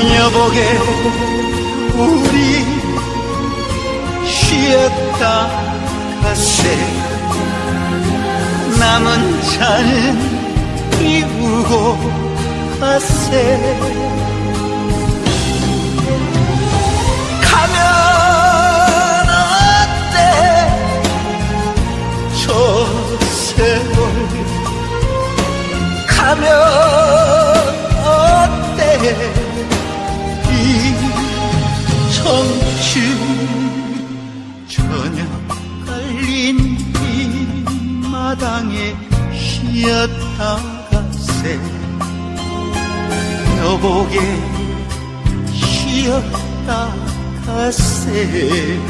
여보게 우리 쉬었다 가세. 남은 잔은 비우고 가세. 가면 어때? 저 세월. 가면 이 마당에 쉬었다 가세. 여보게 쉬었다 가세